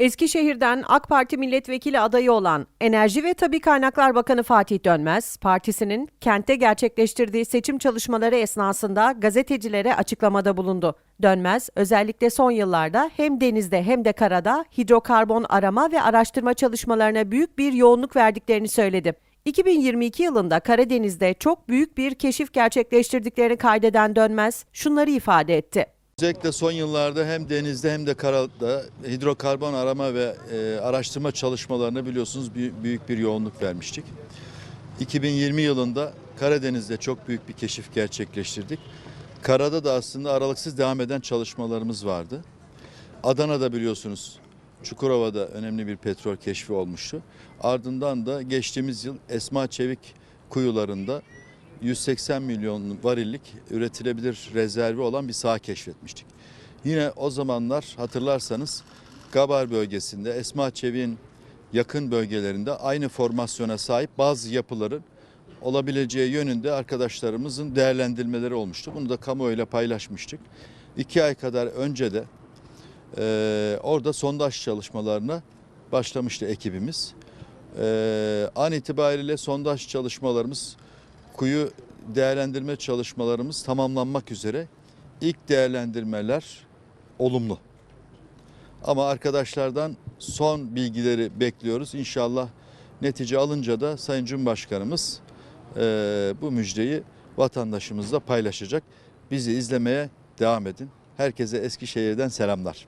Eskişehir'den AK Parti milletvekili adayı olan Enerji ve Tabi Kaynaklar Bakanı Fatih Dönmez, partisinin kentte gerçekleştirdiği seçim çalışmaları esnasında gazetecilere açıklamada bulundu. Dönmez, özellikle son yıllarda hem denizde hem de karada hidrokarbon arama ve araştırma çalışmalarına büyük bir yoğunluk verdiklerini söyledi. 2022 yılında Karadeniz'de çok büyük bir keşif gerçekleştirdiklerini kaydeden Dönmez şunları ifade etti. Özellikle son yıllarda hem denizde hem de karada hidrokarbon arama ve e, araştırma çalışmalarına biliyorsunuz büyük bir yoğunluk vermiştik. 2020 yılında Karadeniz'de çok büyük bir keşif gerçekleştirdik. Karada da aslında aralıksız devam eden çalışmalarımız vardı. Adana'da biliyorsunuz Çukurova'da önemli bir petrol keşfi olmuştu. Ardından da geçtiğimiz yıl Esma Çevik kuyularında 180 milyon varillik üretilebilir rezervi olan bir saha keşfetmiştik. Yine o zamanlar hatırlarsanız Gabar bölgesinde Esma Çevik'in yakın bölgelerinde aynı formasyona sahip bazı yapıların olabileceği yönünde arkadaşlarımızın değerlendirmeleri olmuştu. Bunu da kamuoyuyla paylaşmıştık. İki ay kadar önce de e, orada sondaj çalışmalarına başlamıştı ekibimiz. E, an itibariyle sondaj çalışmalarımız, kuyu değerlendirme çalışmalarımız tamamlanmak üzere. İlk değerlendirmeler olumlu. Ama arkadaşlardan son bilgileri bekliyoruz. İnşallah netice alınca da Sayın Cumhurbaşkanımız e, bu müjdeyi vatandaşımızla paylaşacak. Bizi izlemeye devam edin. Herkese Eskişehir'den selamlar.